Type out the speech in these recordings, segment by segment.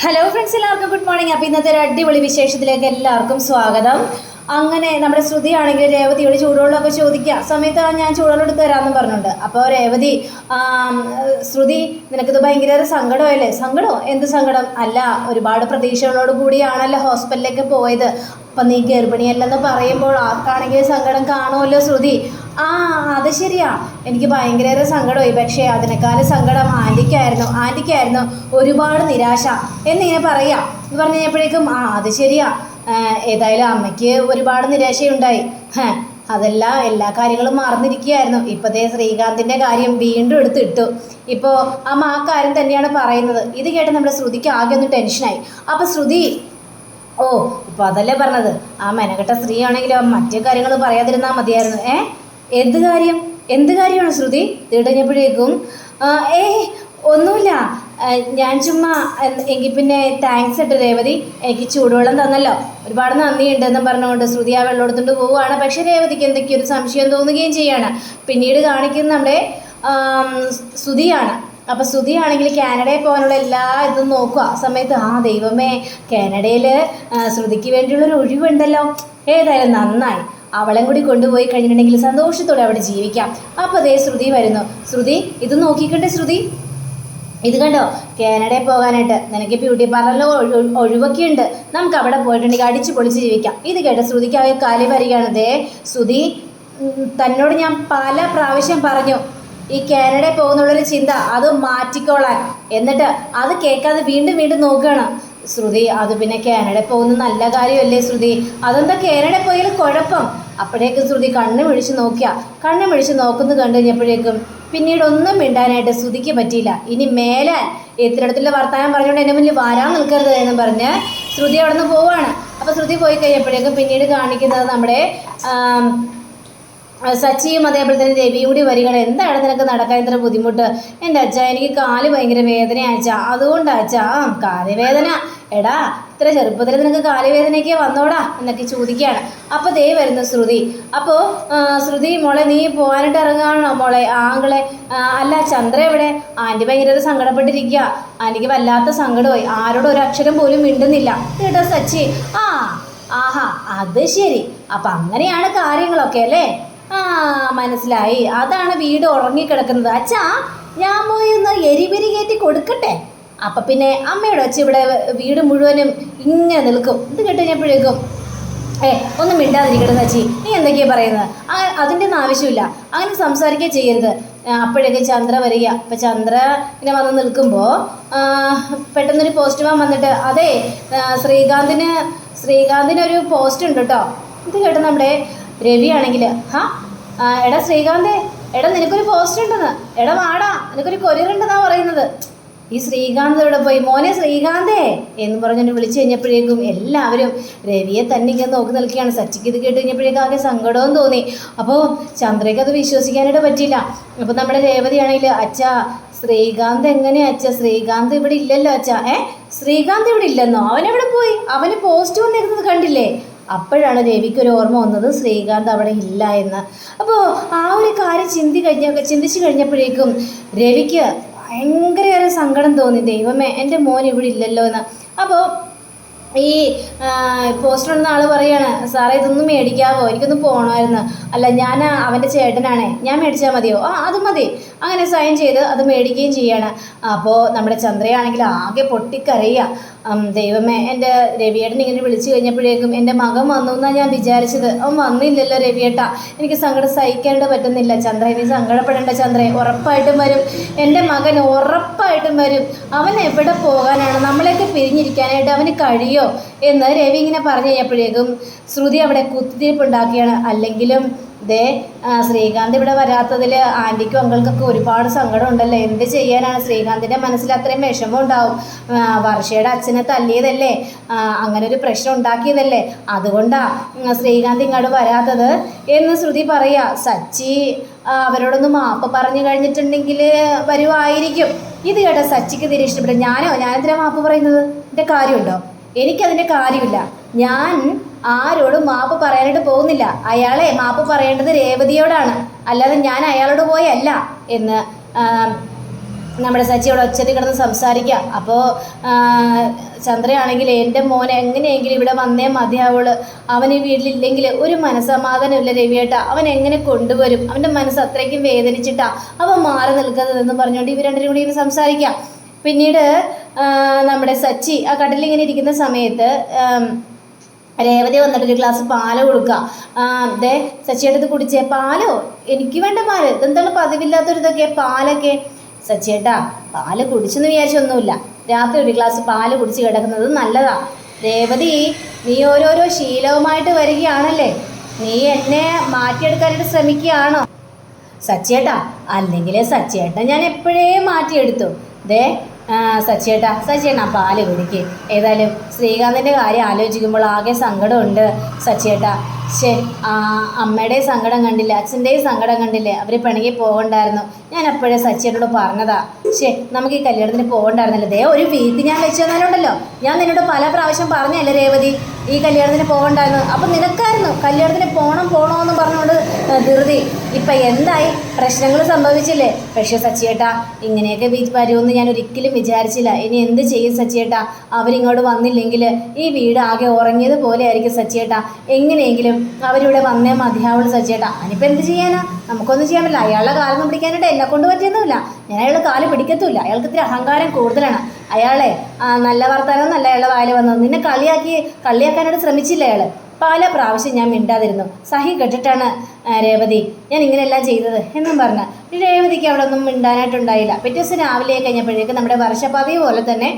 Hello friends എല്ലാവർക്കും good morning അപ്പോൾ ഇന്നത്തെ ഒരു അടിപൊളി വിശേഷത്തിലേക്ക് എല്ലാവർക്കും സ്വാഗതം. അങ്ങനെ നമ്മുടെ ശ്രുതി ആണെങ്കിൽ രേവതിയോട് ചൂടുവെള്ളമൊക്കെ ചോദിക്കുക. സമയത്ത് ഞാൻ ചൂടുവെള്ളം എടുത്ത് തരാമെന്ന് പറഞ്ഞിട്ടുണ്ട്. അപ്പോൾ രേവതി ശ്രുതി നിനക്കിത് ഭയങ്കര സങ്കടമല്ലേ സങ്കടമോ? എന്ത് സങ്കടം? അല്ല ഒരുപാട് പ്രതീക്ഷകളോട് കൂടിയാണല്ലോ ഹോസ്പിറ്റലിലേക്ക് പോയത്. അപ്പം നീ ഗർഭിണിയല്ലെന്ന് പറയുമ്പോൾ ആർക്കാണെങ്കിലും സങ്കടം കാണുമല്ലോ ശ്രുതി. ആ അത് ശരിയാ. എനിക്ക് ഭയങ്കര സങ്കടമായി. പക്ഷേ അതിനേക്കാൾ സങ്കടം ആന്റിക്കായിരുന്നു. ആന്റിക്കായിരുന്നു ഒരുപാട് നിരാശ. എന്നിങ്ങനെ പറയാ. എന്ന് പറഞ്ഞു കഴിഞ്ഞപ്പോഴേക്കും ആ അത് ശരിയാ. ഏതായാലും അമ്മയ്ക്ക് ഒരുപാട് നിരാശയുണ്ടായി. അതെല്ലാം എല്ലാ കാര്യങ്ങളും മറന്നിരിക്കുകയായിരുന്നു. ഇപ്പോഴത്തെ ശ്രീകാന്തിന്റെ കാര്യം വീണ്ടും എടുത്തിട്ടു ഇപ്പോൾ അമ്മ ആ കാര്യം തന്നെയാണ് പറയുന്നത്. ഇത് കേട്ട് നമ്മുടെ ശ്രുതിക്ക് ആകെ ഒന്ന് ടെൻഷനായി. അപ്പോൾ ശ്രുതി ഓ ഇപ്പോൾ അതല്ലേ പറഞ്ഞത്? ആ സ്ത്രീ ആണെങ്കിലോ മറ്റു കാര്യങ്ങൾ പറയാതിരുന്നാൽ മതിയായിരുന്നു. ഏ? എന്ത് കാര്യം? എന്ത് കാര്യമാണ് ശ്രുതി? തിടഞ്ഞപ്പോഴേക്കും ഏ ഒന്നുമില്ല. ഞാൻ ചുമ്മാ എങ്കിൽ പിന്നെ താങ്ക്സ് ഇട്ട് രേവതി എനിക്ക് ചൂടുവെള്ളം തന്നല്ലോ. ഒരുപാട് നന്ദിയുണ്ട് എന്ന് പറഞ്ഞുകൊണ്ട് ശ്രുതി ആ വെള്ളം എടുത്തുകൊണ്ട് പോവുകയാണ്. പക്ഷേ രേവതിക്ക് എന്തൊക്കെയോ ഒരു സംശയം തോന്നുകയും ചെയ്യാണ്. പിന്നീട് കാണിക്കുന്ന നമ്മുടെ ശ്രുതിയാണ്. അപ്പോൾ ശ്രുതിയാണെങ്കിൽ കാനഡയിൽ പോകാനുള്ള എല്ലാ ഇതും നോക്കുക. ആ സമയത്ത് ആ ദൈവമേ കാനഡയിൽ ശ്രുതിക്ക് വേണ്ടിയുള്ളൊരു ഒഴിവുണ്ടല്ലോ. ഏതായാലും നന്നായി. അവളെ കൂടി കൊണ്ടുപോയി കഴിഞ്ഞിട്ടുണ്ടെങ്കിൽ സന്തോഷത്തോടെ അവിടെ ജീവിക്കാം. അപ്പോൾ അതേ ശ്രുതി വരുന്നു. ശ്രുതി ഇത് നോക്കിക്കണ്ടേ ശ്രുതി. ഇത് കണ്ടോ? കാനഡയിൽ പോകാനായിട്ട് നിനക്ക് ബ്യൂട്ടി പാർലറിൽ ഒഴി- ഒഴിവൊക്കെ ഉണ്ട്. നമുക്ക് അവിടെ പോയിട്ടുണ്ടെങ്കിൽ അടിച്ച് പൊളിച്ച് ജീവിക്കാം. ഇത് കേട്ടോ ശ്രുതിക്ക് ആ കാലി വരികയാണ്. ദേ ശ്രുതി തന്നോട് ഞാൻ പല പ്രാവശ്യം പറഞ്ഞു ഈ കാനഡയിൽ പോകുന്നുള്ളൊരു ചിന്ത അത് മാറ്റിക്കോളാൻ. എന്നിട്ട് അത് കേൾക്കാതെ വീണ്ടും വീണ്ടും നോക്കുകയാണ്. ശ്രുതി അത് പിന്നെ കാനഡയിൽ പോകുന്ന നല്ല കാര്യമല്ലേ ശ്രുതി? അതെന്താ കാനഡയിൽ പോയാൽ കുഴപ്പം. അപ്പോഴേക്കും ശ്രുതി കണ്ണു മിഴിച്ച് നോക്കിയ. കണ്ണു മിഴിച്ച് നോക്കുന്നത് കണ്ടു കഴിഞ്ഞപ്പോഴേക്കും പിന്നീട് ഒന്നും മിണ്ടാനായിട്ട് ശ്രുതിക്ക് പറ്റിയില്ല. ഇനി മേലെ. എത്തിനടുത്തുള്ള വർത്തമാനം പറഞ്ഞുകൊണ്ട് എന്റെ മുന്നിൽ വരാൻ നിൽക്കരുത് എന്ന് പറഞ്ഞ് ശ്രുതി അവിടെ നിന്ന് പോവാണ്. അപ്പോൾ ശ്രുതി പോയി കഴിഞ്ഞപ്പോഴേക്കും പിന്നീട് കാണിക്കുന്നത് നമ്മുടെ സച്ചിയും അതേപോലെ തന്നെ രവിയും കൂടി വരികയാണ് എന്താണ് നിനക്ക് നടക്കാൻ ഇത്ര ബുദ്ധിമുട്ട്? എന്റെ അച്ഛ എനിക്ക് കാൽ ഭയങ്കര വേദന അച്ഛ അതുകൊണ്ട് അച്ഛ ആ കാലുവേദന. എടാ ഇത്ര ചെറുപ്പത്തിൽ നിനക്ക് കാലുവേദനയൊക്കെ വന്നോടാ എന്നൊക്കെ ചോദിക്കുകയാണ്. അപ്പോൾ ദേ വരുന്നു ശ്രുതി. അപ്പോൾ ശ്രുതി മോളെ നീ പോകാനായിട്ട് ഇറങ്ങുകയാണോ മോളെ? ആങ്ങളെ അല്ല ചന്ദ്ര എവിടെ? ആന്റി ഭയങ്കര സങ്കടപ്പെട്ടിരിക്കുക ആന്റിക്ക് വല്ലാത്ത സങ്കടമായി. ആരോടും ഒരു അക്ഷരം പോലും മിണ്ടുന്നില്ല. കേട്ടോ സച്ചി. ആ ആഹാ അത് ശരി. അപ്പം അങ്ങനെയാണ് കാര്യങ്ങളൊക്കെ അല്ലേ? ആ മനസ്സിലായി. അതാണ് വീട് ഉറങ്ങിക്കിടക്കുന്നത്. അച്ഛാ ഞാൻ പോയി ഒന്ന് എരിപിരി കയറ്റി കൊടുക്കട്ടെ? അപ്പൊ പിന്നെ അമ്മയുടെ അച്ഛ ഇവിടെ വീട് മുഴുവനും ഇങ്ങനെ നിൽക്കും. ഇത് കേട്ടുകഴിഞ്ഞപ്പോഴേക്കും ഏ ഒന്നും മിണ്ടാതിരിക്കണം സച്ചി നീ എന്തൊക്കെയാ പറയുന്നത്? അതിന്റെ ഒന്നും ആവശ്യമില്ല. അങ്ങനെ സംസാരിക്കുക ചെയ്യരുത്. അപ്പോഴൊക്കെ ചന്ദ്ര വരിക. അപ്പം ചന്ദ്ര ഇങ്ങനെ വന്ന് നിൽക്കുമ്പോൾ പെട്ടെന്നൊരു പോസ്റ്റ്മാൻ വന്നിട്ട് അതെ ശ്രീകാന്തിന് ശ്രീകാന്തിന് ഒരു പോസ്റ്റ് ഉണ്ട് കേട്ടോ ഇത് കേട്ടോ നമ്മുടെ രവിയാണെങ്കിൽ ഹാ എടാ ശ്രീകാന്തേ എടാ നിനക്കൊരു പോസ്റ്റ് ഉണ്ടെന്ന്. എടാ വാടാ നിനക്കൊരു കൊരിയർ ഉണ്ടെന്നാ പറയുന്നത്. ഈ ശ്രീകാന്ത് ഇവിടെ പോയി? മോനെ ശ്രീകാന്തേ എന്ന് പറഞ്ഞുകൊണ്ട് വിളിച്ചു കഴിഞ്ഞപ്പോഴേക്കും എല്ലാവരും രവിയെ തന്നെ ഇങ്ങനെ നോക്കി നിൽക്കുകയാണ്. സച്ചിക്ക് ഇത് കേട്ട് കഴിഞ്ഞപ്പോഴേക്കും ആകെ സങ്കടവും തോന്നി. അപ്പോൾ ചന്ദ്രയ്ക്ക് അത് വിശ്വസിക്കാനായിട്ട് പറ്റിയില്ല. അപ്പോൾ നമ്മുടെ രേവതിയാണെങ്കിൽ അച്ഛാ ശ്രീകാന്ത് എങ്ങനെയാ അച്ഛ? ശ്രീകാന്ത് ഇവിടെ ഇല്ലല്ലോ അച്ഛാ. ഏ ശ്രീകാന്ത് ഇവിടെ ഇല്ലെന്നോ? അവനെവിടെ പോയി? അവന് പോസ്റ്റ് വന്നിരുന്നത് കണ്ടില്ലേ? അപ്പോഴാണ് രവിക്ക് ഒരു ഓർമ്മ വന്നത് ശ്രീകാന്ത് അവിടെ ഇല്ല എന്ന്. അപ്പോൾ ആ ഒരു കാര്യം ചിന്തി കഴിഞ്ഞ ചിന്തിച്ചു കഴിഞ്ഞപ്പോഴേക്കും രവിക്ക് ഭയങ്കര സങ്കടം തോന്നി. ദൈവമേ എന്റെ മോൻ ഇവിടെ ഇല്ലല്ലോ എന്ന്. അപ്പോൾ ഈ പോസ്റ്ററുള്ള ആൾ പറയാണ് സാറേ ഇതൊന്നും മേടിക്കാവോ? എനിക്കൊന്ന് പോകണമായിരുന്നു അല്ല ഞാൻ അവന്റെ ചേട്ടനാണേ. ഞാൻ മേടിച്ചാൽ മതിയോ? ആ അത് മതി. അങ്ങനെ സൈൻ ചെയ്ത് അത് മേടിക്കുകയും ചെയ്യാണ്. അപ്പോൾ നമ്മുടെ ചന്ദ്രയാണെങ്കിൽ ആകെ പൊട്ടിക്കരയുക. ദൈവമേ എന്റെ രവിയേട്ടൻ ഇങ്ങനെ വിളിച്ചു കഴിഞ്ഞപ്പോഴേക്കും എന്റെ മകൻ വന്നു എന്നാണ് ഞാൻ വിചാരിച്ചത്. അവൻ വന്നില്ലല്ലോ രവിയേട്ട. എനിക്ക് സങ്കടം സഹിക്കേണ്ട പറ്റുന്നില്ല. ചന്ദ്ര ഇനി സങ്കടപ്പെടേണ്ട ചന്ദ്ര ഉറപ്പായിട്ടും വരും. എന്റെ മകൻ ഉറപ്പായിട്ടും വരും. അവൻ എവിടെ പോകാനാണ്? നമ്മളെയൊക്കെ പിരിഞ്ഞിരിക്കാനായിട്ട് അവന് കഴിയോ? എന്ന് രവി ഇങ്ങനെ പറഞ്ഞു കഴിഞ്ഞപ്പോഴേക്കും ശ്രുതി അവിടെ കുത്തിരിപ്പുണ്ടാക്കിയാണ് അല്ലെങ്കിലും ദേ ശ്രീകാന്ത് ഇവിടെ വരാത്തതിൽ ആന്റിക്കും അങ്കിൾക്കൊക്കെ ഒരുപാട് സങ്കടം ഉണ്ടല്ലോ എന്ത് ചെയ്യാനാണ്? ശ്രീകാന്തിന്റെ മനസ്സിൽ അത്രയും വിഷമം ഉണ്ടാവും. വർഷയുടെ അച്ഛനെ തല്ലിയതല്ലേ? അങ്ങനെ ഒരു പ്രശ്നം ഉണ്ടാക്കിയതല്ലേ? അതുകൊണ്ടാണ് ശ്രീകാന്ത് ഇങ്ങോട്ട് വരാത്തത്. എന്ന് ശ്രുതി പറയാ സച്ചി അവരോടൊന്ന് മാപ്പ് പറഞ്ഞു കഴിഞ്ഞിട്ടുണ്ടെങ്കിൽ വരുമായിരിക്കും ഇത് കേട്ടോ സച്ചിക്ക് തീരെ ഇഷ്ടപ്പെട്ടു ഞാനോ? ഞാനെന്തിനാ മാപ്പ് പറയുന്നത്? എന്റെ കാര്യമുണ്ടോ? എനിക്കതിന്റെ കാര്യമില്ല. ഞാൻ ആരോടും മാപ്പ് പറയാനായിട്ട് പോകുന്നില്ല. അയാളെ മാപ്പ് പറയേണ്ടത് രേവതിയോടാണ്. അല്ലാതെ ഞാൻ അയാളോട് പോയല്ല എന്ന് നമ്മുടെ സച്ചിയോട് ഒച്ചത്തിൽ കിടന്ന് സംസാരിക്കുക. അപ്പോൾ ചന്ദ്രയാണെങ്കിൽ എന്റെ മോൻ എങ്ങനെയെങ്കിലും ഇവിടെ വന്നേ മതിയാവുള്ളൂ അവൻ ഈ വീട്ടിലില്ലെങ്കിൽ ഒരു മനസ്സമാധാനമില്ല രവിയേട്ട. അവൻ എങ്ങനെ കൊണ്ടുവരും? അവന്റെ മനസ്സ് അത്രയ്ക്കും വേദനിച്ചിട്ടാ അവൻ മാറി നിൽക്കുന്നതെന്ന് പറഞ്ഞുകൊണ്ട് ഇവർ രണ്ടുപേരും കൂടി ഇങ്ങനെ സംസാരിക്കാം പിന്നീട് നമ്മുടെ സച്ചി ആ കടലിൽ ഇങ്ങനെ ഇരിക്കുന്ന സമയത്ത് രേവതി വന്നിട്ട് ഒരു ഗ്ലാസ് പാൽ കൊടുക്കുക. അതെ സച്ചിയേട്ടത് കുടിച്ചേ. പാലോ? എനിക്ക് വേണ്ട പാൽ. ഇതെന്താണ് പതിവില്ലാത്തൊരിതൊക്കെ പാലൊക്കെ. സച്ചിയേട്ടാ പാൽ കുടിച്ചെന്ന് വിചാരിച്ചൊന്നുമില്ല. രാത്രി ഒരു ഗ്ലാസ് പാൽ കുടിച്ച് കിടക്കുന്നത് നല്ലതാ. രേവതി നീ ഓരോരോ ശീലവുമായിട്ട് വരികയാണല്ലേ? നീ എന്നെ മാറ്റിയെടുക്കാനായിട്ട് ശ്രമിക്കുകയാണോ? സച്ചേട്ടാ അല്ലെങ്കിൽ സച്ചേട്ടൻ ഞാൻ എപ്പോഴേ മാറ്റിയെടുത്തു. ദേ സച്ചേട്ടാ സച്ചേട്ടാ പാൽ കുടിക്ക്. ഏതായാലും ശ്രീകാന്തിന്റെ കാര്യം ആലോചിക്കുമ്പോൾ ആകെ സങ്കടമുണ്ട് സച്ചേട്ടാ ശേ ആ അമ്മയുടെ സങ്കടം കണ്ടില്ല അച്ഛന്റെയും സങ്കടം കണ്ടില്ലേ? അവർ പിണങ്ങി പോകണ്ടായിരുന്നു. ഞാൻ അപ്പോഴേ സച്ചേട്ടനോട് പറഞ്ഞതാ. ശേ നമുക്ക് ഈ കല്യാണത്തിന് പോകണ്ടായിരുന്നല്ലോ. ദേ ഒരു വീക്ക് ഞാൻ വെച്ചു തന്നാലുണ്ടല്ലോ. ഞാൻ നിന്നോട് പല പ്രാവശ്യം പറഞ്ഞല്ലേ രേവതി? ഈ കല്യാണത്തിന് പോകണ്ടായിരുന്നു. അപ്പം നിനക്കായിരുന്നു. കല്യാണത്തിന് പോകണം പോകണമെന്ന് പറഞ്ഞുകൊണ്ട് ധൃതി. ഇപ്പം എന്തായി? പ്രശ്നങ്ങൾ സംഭവിച്ചില്ലേ? പക്ഷേ സച്ചിയേട്ടാ ഇങ്ങനെയൊക്കെ വരുമെന്ന് ഞാൻ ഒരിക്കലും വിചാരിച്ചില്ല. ഇനി എന്ത് ചെയ്യും സച്ചിയേട്ടാ? അവരിങ്ങോട്ട് വന്നില്ലെങ്കിൽ ഈ വീട് ആകെ ഉറങ്ങിയത് പോലെ ആയിരിക്കും സച്ചിയേട്ടാ. എങ്ങനെയെങ്കിലും അവരിവിടെ വന്നേ മതിയാവുള്ളൂ സച്ചിയേട്ടാ. അതിനിപ്പോൾ എന്ത് ചെയ്യാനാ? നമുക്കൊന്നും ചെയ്യാൻ പറ്റില്ല. അയാളുടെ കാലൊന്നും പിടിക്കാനായിട്ട് എന്നെ കൊണ്ട് പറ്റിയൊന്നുമില്ല. ഞാൻ അയാളുടെ കാൽ പിടിക്കത്തുമില്ല. അയാൾക്ക് ഇത്തിരി അഹങ്കാരം കൂടുതലാണ്. അയാളെ നല്ല വർത്തമാനം നല്ല അയാളെ വായിൽ വന്നത് നിന്നെ കളിയാക്കി കളിയാക്കാനായിട്ട് ശ്രമിച്ചില്ല അയാൾ പല പ്രാവശ്യം ഞാൻ മിണ്ടാതിരുന്നു. സഹി കെട്ടിട്ടാണ് രേവതി. ഞാൻ ഇങ്ങനെയെല്ലാം ചെയ്തത് എന്നും പറഞ്ഞ. രേവതിക്ക് അവിടെ ഒന്നും മിണ്ടാനായിട്ടുണ്ടായില്ല. പിറ്റേ ദിവസം രാവിലെ കഴിഞ്ഞപ്പോഴേക്കും നമ്മുടെ വർഷപാതി പോലെ തന്നെ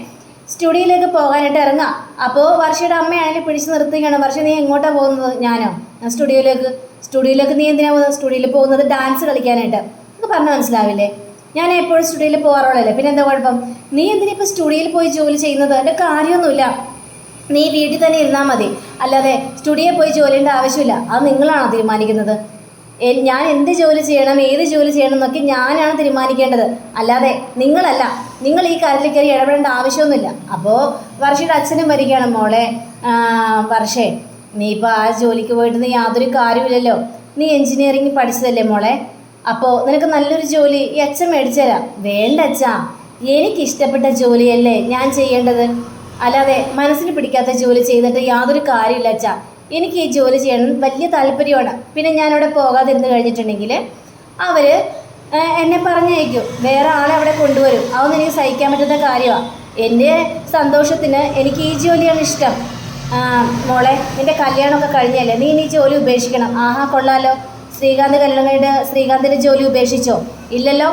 സ്റ്റുഡിയോയിലേക്ക് പോകാനായിട്ട് ഇറങ്ങാം. അപ്പോൾ വർഷയുടെ അമ്മയാണെങ്കിൽ പിടിച്ചു നിർത്തുകയാണ്. വർഷ നീ എങ്ങോട്ടാണ് പോകുന്നത്? ഞാനോ? ഞാൻ സ്റ്റുഡിയോയിലേക്ക്. സ്റ്റുഡിയോയിലേക്ക് നീ എന്തിനാണ് പോകുന്നത്? സ്റ്റുഡിയോയിൽ പോകുന്നത് ഡാൻസ് കളിക്കാനായിട്ട്. നമുക്ക് പറഞ്ഞു മനസ്സിലാവില്ലേ? ഞാൻ എപ്പോഴും സ്റ്റുഡിയോയിൽ പോകാറുള്ളല്ലേ പിന്നെ എന്താ കുഴപ്പം? നീ എന്തിനാ ഇപ്പോൾ സ്റ്റുഡിയോയിൽ പോയി ജോലി ചെയ്യുന്നത്? എന്റെ കാര്യമൊന്നുമില്ല. നീ വീട്ടിൽ തന്നെ ഇരുന്നാൽ മതി. അല്ലാതെ സ്റ്റുഡിയോയിൽ പോയി ജോലി ചെയ്യേണ്ട ആവശ്യമില്ല. അത് നിങ്ങളാണോ തീരുമാനിക്കുന്നത്? ഞാൻ എന്ത് ജോലി ചെയ്യണം ഏത് ജോലി ചെയ്യണം എന്നൊക്കെ ഞാനാണ് തീരുമാനിക്കേണ്ടത്. അല്ലാതെ നിങ്ങളല്ല. നിങ്ങൾ ഈ കാര്യത്തിൽ കയറി ഇടപെടേണ്ട ആവശ്യമൊന്നുമില്ല. അപ്പോൾ വർഷയുടെ അച്ഛനും വരികയാണ് മോളെ. വർഷേ നീ ഇപ്പോൾ ആ ജോലിക്ക് പോയിട്ട് നീ യാതൊരു കാര്യമില്ലല്ലോ നീ എൻജിനീയറിംഗ് പഠിച്ചതല്ലേ മോളെ? അപ്പോൾ നിനക്ക് നല്ലൊരു ജോലി ഈ അച്ഛൻ മേടിച്ചു വേണ്ട അച്ഛാ എനിക്ക് ഇഷ്ടപ്പെട്ട ജോലിയല്ലേ ഞാൻ ചെയ്യേണ്ടത്? അല്ലാതെ മനസ്സിന് പിടിക്കാത്ത ജോലി ചെയ്തിട്ട് യാതൊരു കാര്യമില്ല അച്ഛാ. എനിക്ക് ഈ ജോലി ചെയ്യണം വലിയ താല്പര്യമാണ്. പിന്നെ ഞാനവിടെ പോകാതിരുന്ന് കഴിഞ്ഞിട്ടുണ്ടെങ്കിൽ അവർ എന്നെ പറഞ്ഞയക്കും. വേറെ ആളെ അവിടെ കൊണ്ടുവരും. അതൊന്നും എനിക്ക് സഹിക്കാൻ പറ്റുന്ന കാര്യമാണ് എന്റെ സന്തോഷത്തിന് എനിക്ക് ഈ ജോലിയാണ് ഇഷ്ടം. മോളെ നിന്റെ കല്യാണമൊക്കെ കഴിഞ്ഞല്ലേ? നീ ഇനി ജോലി ഉപേക്ഷിക്കണം. ആഹാ കൊള്ളാലോ. ശ്രീകാന്ത് കല്യാണം കഴിഞ്ഞ ശ്രീകാന്തിന്റെ ജോലി ഉപേക്ഷിച്ചോ? ഇല്ലല്ലോ.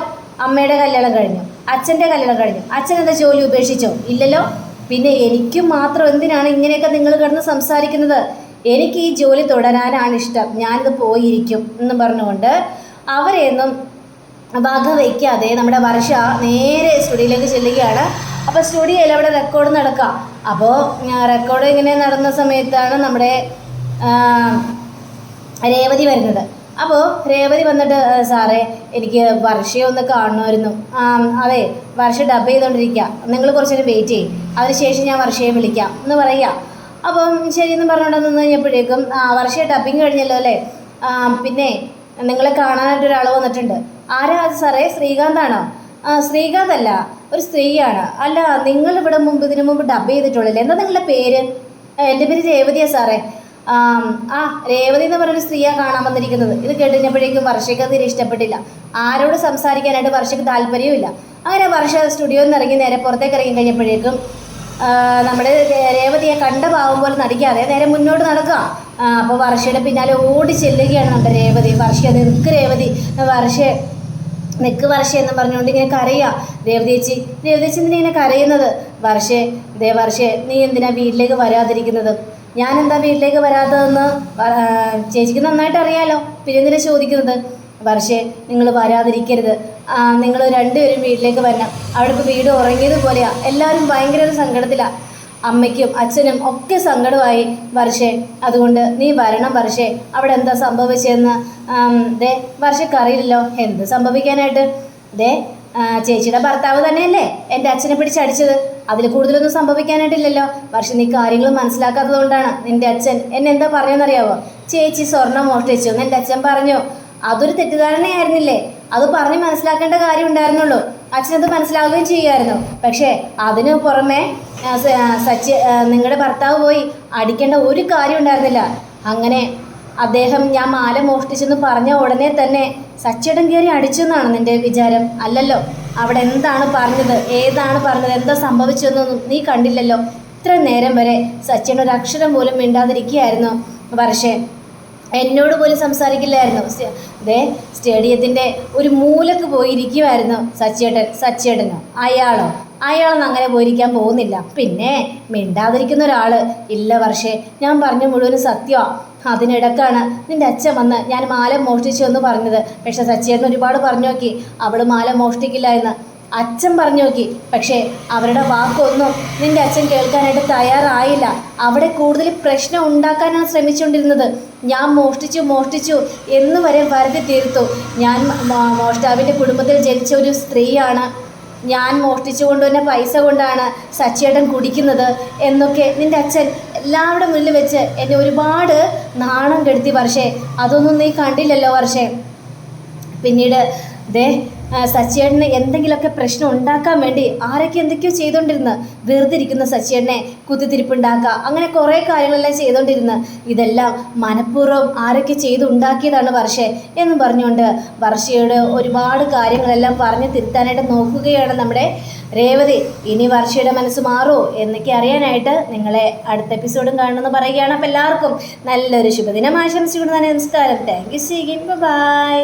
അമ്മയുടെ കല്യാണം കഴിഞ്ഞു. അച്ഛന്റെ കല്യാണം കഴിഞ്ഞു. അച്ഛൻ എന്താ ജോലി ഉപേക്ഷിച്ചോ? ഇല്ലല്ലോ. പിന്നെ എനിക്ക് മാത്രം എന്തിനാണ് ഇങ്ങനെയൊക്കെ നിങ്ങൾ കിടന്ന് സംസാരിക്കുന്നത്? എനിക്ക് ഈ ജോലി തുടരാനാണ് ഇഷ്ടം. ഞാനിത് പോയിരിക്കും എന്ന് പറഞ്ഞുകൊണ്ട് അവരെയൊന്നും വക വയ്ക്കാതെ നമ്മുടെ വർഷ നേരെ സ്റ്റുഡിയോയിലേക്ക് ചെല്ലുകയാണ്. അപ്പോൾ സ്റ്റുഡിയോയിൽ അവിടെ റെക്കോർഡ് നടക്കാം അപ്പോൾ റെക്കോർഡ് ഇങ്ങനെ നടന്ന സമയത്താണ് നമ്മുടെ രേവതി വരുന്നത്. അപ്പോൾ രേവതി വന്നിട്ട് "ആ, സാറേ എനിക്ക് വർഷയെ ഒന്ന് കാണണമായിരുന്നു. അതെ വർഷ ഡബ് ചെയ്തുകൊണ്ടിരിക്കുക നിങ്ങൾ കുറച്ച് നേരം വെയിറ്റ് ചെയ്യും. അതിനുശേഷം ഞാൻ വർഷയെ വിളിക്കാം എന്ന് പറയുക അപ്പം ശരിയെന്ന് പറഞ്ഞുകൊണ്ട് നിന്ന് കഴിഞ്ഞപ്പോഴേക്കും വർഷ ഡബിങ് കഴിഞ്ഞല്ലോ അല്ലേ? പിന്നെ നിങ്ങളെ കാണാനായിട്ട് ഒരാൾ വന്നിട്ടുണ്ട്. ആരാ അത് സാറേ? ശ്രീകാന്താണോ ആ ശ്രീകാന്ത് അല്ല ഒരു സ്ത്രീയാണ്. അല്ല നിങ്ങൾ ഇവിടെ മുമ്പ് ഇതിനു മുമ്പ് ഡബ് ചെയ്തിട്ടുള്ളല്ലേ? എന്താ നിങ്ങളുടെ പേര്? "ആ, എന്റെ പേര് രേവതിയാണ് സാറേ. ആം, രേവതി എന്ന് പറയുന്ന സ്ത്രീയാണ് കാണാൻ വന്നിരിക്കുന്നത്. ഇത് കേട്ട് കഴിഞ്ഞപ്പോഴേക്കും വർഷയ്ക്ക് തീരെ ഇഷ്ടപ്പെട്ടില്ല. ആരോട് സംസാരിക്കാനായിട്ട് വർഷയ്ക്ക് താല്പര്യമില്ല അങ്ങനെ വർഷ സ്റ്റുഡിയോയിൽ നിന്ന് ഇറങ്ങി നേരെ പുറത്തേക്ക് ഇറങ്ങി കഴിഞ്ഞപ്പോഴേക്കും നമ്മുടെ രേവതിയെ കണ്ട പാവം പോലെ നടിക്കാതെ നേരെ മുന്നോട്ട് നടക്കുക. അപ്പോൾ വർഷയുടെ പിന്നാലെ ഓടി ചെല്ലുകയാണ് നമ്മുടെ രേവതി. വർഷ നിൽക്ക് രേവതി. വർഷ നിക്ക് വർഷ എന്ന് പറഞ്ഞുകൊണ്ട് ഇങ്ങനെ കരയുക രേവതി ചേച്ചി രേവതി ചേച്ചി എന്തിനാ ഇങ്ങനെ കരയുന്നത്? വർഷേ ദേ വർഷേ നീ എന്തിനാ വീട്ടിലേക്ക് വരാതിരിക്കുന്നത്? ഞാൻ എന്താ വീട്ടിലേക്ക് വരാത്തതെന്ന് ചേച്ചിക്ക് നന്നായിട്ട് അറിയാലോ. പിന്നെ എന്തിനാ ചോദിക്കുന്നത്? പക്ഷേ നിങ്ങൾ വരാതിരിക്കരുത്. നിങ്ങൾ രണ്ടുപേരും വീട്ടിലേക്ക് വരണം. അവിടെ ഇപ്പോൾ വീട് ഉറങ്ങിയതുപോലെയാണ് എല്ലാവരും ഭയങ്കര ഒരു സങ്കടത്തിലാണ് അമ്മയ്ക്കും അച്ഛനും ഒക്കെ സങ്കടമായി. വർഷേ അതുകൊണ്ട് നീ വരണം വർഷേ. അവിടെ എന്താ സംഭവിച്ചതെന്ന് ദേ വർഷക്കറിയില്ലല്ലോ എന്ത് സംഭവിക്കാനായിട്ട്? ദേ ചേച്ചിയുടെ ഭർത്താവ് തന്നെയല്ലേ? എന്റെ അച്ഛനെ പിടിച്ചടിച്ചത്. അതിൽ കൂടുതലൊന്നും സംഭവിക്കാനായിട്ടില്ലല്ലോ. പക്ഷെ നീ കാര്യങ്ങൾ മനസ്സിലാക്കാത്തത് കൊണ്ടാണ് നിന്റെ അച്ഛൻ എന്നെ എന്താ പറഞ്ഞെന്നറിയാവോ ചേച്ചി സ്വർണം മോഷ്ടിച്ചു. എന്ന് എന്റെ അച്ഛൻ പറഞ്ഞു. അതൊരു തെറ്റിദ്ധാരണയായിരുന്നില്ലേ? അത് പറഞ്ഞ് മനസ്സിലാക്കേണ്ട കാര്യം ഉണ്ടായിരുന്നുള്ളൂ. അച്ഛനത് മനസ്സിലാവുകയും ചെയ്യുമായിരുന്നു പക്ഷേ അതിന് പുറമെ സച്ചി നിങ്ങളുടെ ഭർത്താവ് പോയി അടിക്കേണ്ട ഒരു കാര്യം ഉണ്ടായിരുന്നില്ല. അങ്ങനെ അദ്ദേഹം ഞാൻ മാല മോഷ്ടിച്ചെന്ന് പറഞ്ഞ ഉടനെ തന്നെ സച്ചിടം കയറി അടിച്ചു എന്നാണ് നിന്റെ വിചാരം. അല്ലല്ലോ അവിടെ എന്താണ് പറഞ്ഞത്? ഏതാണ് പറഞ്ഞത്? എന്താ സംഭവിച്ചതെന്നൊന്നും നീ കണ്ടില്ലല്ലോ. ഇത്ര നേരം വരെ സച്ചിൻ ഒരു അക്ഷരം പോലും മിണ്ടാതിരിക്കുകയായിരുന്നു. പക്ഷേ എന്നോട് പോലും സംസാരിക്കില്ലായിരുന്നു. ദേ സ്റ്റേഡിയത്തിന്റെ ഒരു മൂലക്ക് പോയിരിക്കുമായിരുന്നു സച്ചേട്ടൻ സച്ചേട്ടനോ അയാളോ? അയാളൊന്നും അങ്ങനെ പോയിരിക്കാൻ പോകുന്നില്ല. പിന്നെ മിണ്ടാതിരിക്കുന്ന ഒരാൾ ഇല്ല വർഷേ ഞാൻ പറഞ്ഞ മുഴുവൻ സത്യമാണ് അതിനിടക്കാണ് നിന്റെ അച്ഛൻ വന്ന് ഞാൻ മാല മോഷ്ടിച്ചു എന്ന് പറഞ്ഞത്. പക്ഷെ സച്ചേട്ടൻ ഒരുപാട് പറഞ്ഞു നോക്കി. അവൾ മാല മോഷ്ടിക്കില്ല എന്ന്. അച്ഛൻ പറഞ്ഞു നോക്കി. പക്ഷേ അവരുടെ വാക്കൊന്നും നിന്റെ അച്ഛൻ കേൾക്കാനായിട്ട് തയ്യാറായില്ല. അവിടെ കൂടുതൽ പ്രശ്നം ഉണ്ടാക്കാനാണ് ശ്രമിച്ചുകൊണ്ടിരുന്നത്. ഞാൻ മോഷ്ടിച്ചു മോഷ്ടിച്ചു എന്ന് വരെ വരുത്തി തീർത്തു. ഞാൻ മോഷ്ടാവിന്റെ കുടുംബത്തിൽ ജനിച്ച ഒരു സ്ത്രീയാണ്. ഞാൻ മോഷ്ടിച്ചു കൊണ്ടുവന്ന പൈസ കൊണ്ടാണ് സച്ചിയേട്ടൻ കുടിക്കുന്നത് എന്നൊക്കെ നിന്റെ അച്ഛൻ എല്ലാവരുടെ മുന്നിൽ വെച്ച് എന്നെ ഒരുപാട് നാണം കെടുത്തി വർഷേ. അതൊന്നും നീ കണ്ടില്ലല്ലോ വർഷേ. പിന്നീട് ദേ ആ, സച്ചിയേട്ടന് എന്തെങ്കിലുമൊക്കെ പ്രശ്നം ഉണ്ടാക്കാൻ വേണ്ടി ആരൊക്കെ എന്തൊക്കെയോ ചെയ്തുകൊണ്ടിരുന്ന് വെറുതെ ഇരിക്കുന്ന കുത്തിത്തിരിപ്പുണ്ടാക്കുക അങ്ങനെ കുറേ കാര്യങ്ങളെല്ലാം ചെയ്തുകൊണ്ടിരുന്ന് ഇതെല്ലാം മനഃപൂർവം ആരൊക്കെ ചെയ്തുണ്ടാക്കിയതാണ് വർഷേ എന്ന് പറഞ്ഞുകൊണ്ട് വർഷയോട് ഒരുപാട് കാര്യങ്ങളെല്ലാം പറഞ്ഞു തിരുത്താനായിട്ട് നോക്കുകയാണ് നമ്മുടെ രേവതി. ഇനി വർഷയുടെ മനസ്സ് മാറുമോ എന്നൊക്കെ അറിയാനായിട്ട് നിങ്ങളെ അടുത്ത എപ്പിസോഡും കാണണമെന്ന് പറയുകയാണ്. അപ്പോൾ എല്ലാവർക്കും നല്ലൊരു ശുഭദിനം. ആശംസിച്ചുകൊണ്ട് തന്നെ നമസ്കാരം. Thank you സീഗിൻ by